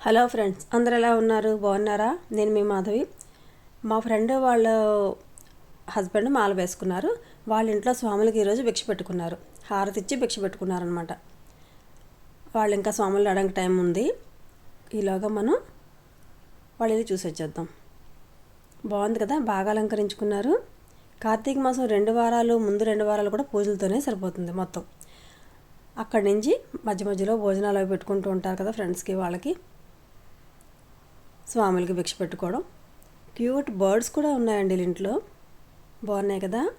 Hello friends అందరు ఎలా ఉన్నారు? బాగున్నారా? నేను మీ మాధవి. మా ఫ్రెండ్ వాళ్ళ హస్బెండ్ మాల వేసుకున్నారు. వాళ్ళ ఇంట్లో స్వాములకి ఈరోజు భిక్ష పెట్టుకున్నారు. హారతి ఇచ్చి భిక్ష పెట్టుకున్నారనమాట వాళ్ళు ఇంకా స్వాములు అడగ టైం ఉంది. ఈలోగా మనం వాళ్ళు ఇది చూసి వచ్చేద్దాం. బాగుంది కదా? బాగా అలంకరించుకున్నారు. కార్తీక మాసం రెండు వారాలు ముందు రెండు వారాలు కూడా పూజలతోనే సరిపోతుంది మొత్తం. అక్కడి నుంచి మధ్య మధ్యలో భోజనాలు అవి పెట్టుకుంటూ ఉంటారు కదా ఫ్రెండ్స్కి వాళ్ళకి. స్వాములకి భిక్ష పెట్టుకోవడం. క్యూట్ బర్డ్స్ కూడా ఉన్నాయండి ఇంట్లో. బాగున్నాయి కదా?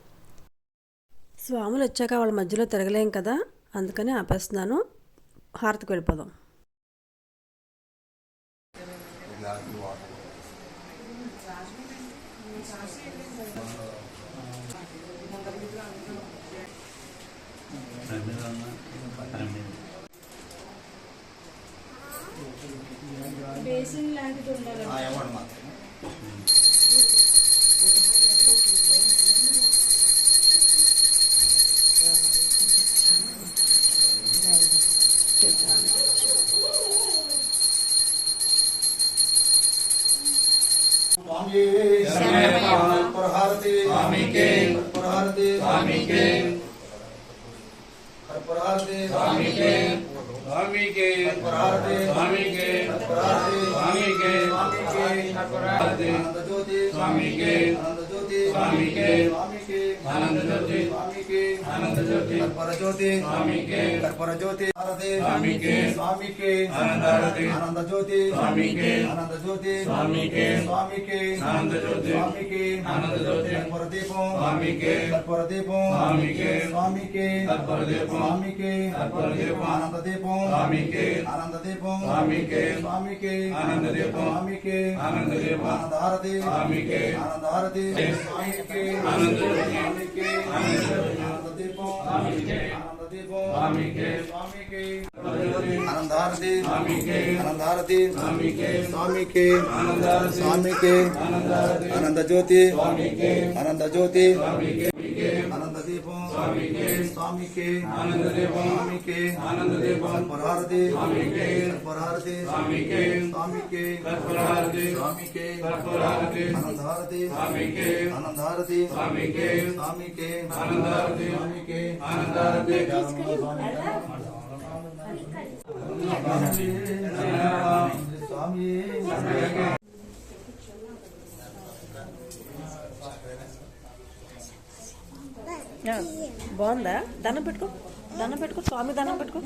స్వాములు వచ్చాక వాళ్ళ మధ్యలో తిరగలేం కదా? అందుకని ఆపేస్తున్నాను. హారతికి వెళ్ళిపోదాం. బేసిన్ లాంటిది ఉండాలి अपराधे स्वामी के स्वामी के अपराधे स्वामी के अपराधे स्वामी के स्वामी के अपराधे स्वामी के స్వామి కర్పూరహారతి స్వామికే కర్పూరహారతి స్వామికే కర్పూరహారతి స్వామికే స్వామికి కర్పూరహారతి స్వామికి కర్పూరహారతి స్వామికి స్వామికే కర్పూరహారతి ఆనందజ్యోతి స్వామికే ఆనందజ్యోతి స్వామికే స్వామికే ఆనందజ్యోతి స్వామికే ఆనందజ్యోతి కర్పూరజ్యోతి స్వామికే కర్పూరజ్యోతి హారతి స్వామికే స్వామికే ఆనందహారతి ఆనందజ్యోతి స్వామికే ఆనందజ్యోతి స్వామికే స్వామికే ఆనందజ్యోతి స్వామికే ఆనందజ్యోతి కర్పూర దీపం స్వామికే కర్పూర దీపం స్వామికే స్వామికే కర్పూర దీపం స్వామికే కర్పూర దీపం ఆనంద దీపం స్వామికే ఆనంద దీపం స్వామికే స్వామికే ఆనంద దీపం స్వామికే ఆనంద దీపం ఆనంద హారతి స్వామికే ఆనంద హారతి స్వామికే ఆనంద జ్యోతి స్వామికే ఆనంద దీపం స్వామికే ఆనంద దీపం స్వామికే స్వామికే జ్యోతి ఆనంద హారతి స్వామికే ఆనంద హారతి స్వామికే స్వామికే ఆనందహారతి స్వామికే ఆనందహారతి ఆనంద జ్యోతి స్వామికే ఆనంద జ్యోతి స్వామికే ఆనంద దీపం స్వామికే స్వామికే ఆనంద దీపం స్వామికే ఆనంద దీపం కర్పూరహారతి స్వామికే కర్పూరహారతి స్వామికే స్వామికే కర్పూరహారతి స్వామికే కర్పూరహారతి ఆనందహారతి స్వామికే ఆనందహారతి స్వామికే స్వామికే ఆనందహారతి స్వామికే ఆనందహారతి స్వామి బాగుందా? దండం పెట్టుకో. దండం పెట్టుకో. స్వామి దండం పెట్టుకో.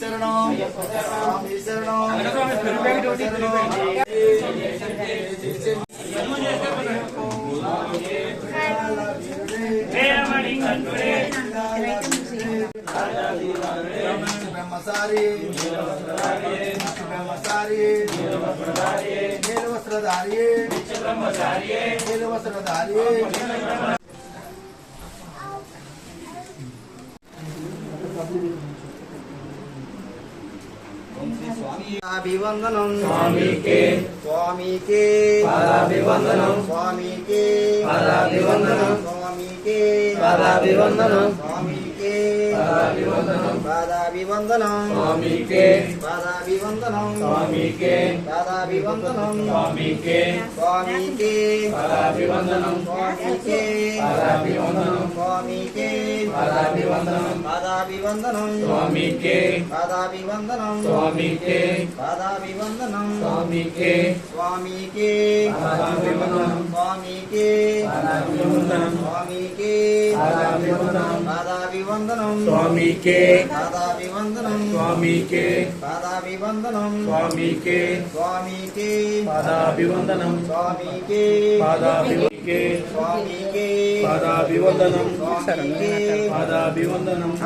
స్వామి శరణం స్వామి శరణం బ్రహ్మచారి బ్రహ్మచారి నీలవస్త్రధారి నీలవస్త్రధారి. అభివందనం స్వామికే స్వామికే పాదాభివందనం. స్వామికే పాదాభివందనం. స్వామికే పాదాభివందనం. స్వామికే. పాదాభివందనం. స్వామికే. పాదాభివందనం. స్వామికే. పాదాభివందనం. స్వామికే. స్వామికే. పాదాభివందనం. స్వామికే. పాదాభివందనం. స్వామికే. పాదాభివందనం. పాదాభివందనం. స్వామికే. పాదాభివందనం. స్వామికే. పాదాభివందనం. స్వామికే. స్వామికే. పాదాభివందనం. స్వామికే. పాదాభివందనం స్వామికే. పాదాభివందనం. స్వామికే. పాదాభివందనం. స్వామికే. పాదాభివందనం. స్వామికే. స్వామికే. పాదాభివందనం. స్వామికే. పాదాభివందకే స్వామికే. పాదాభివందనం. పాదాభివందనం.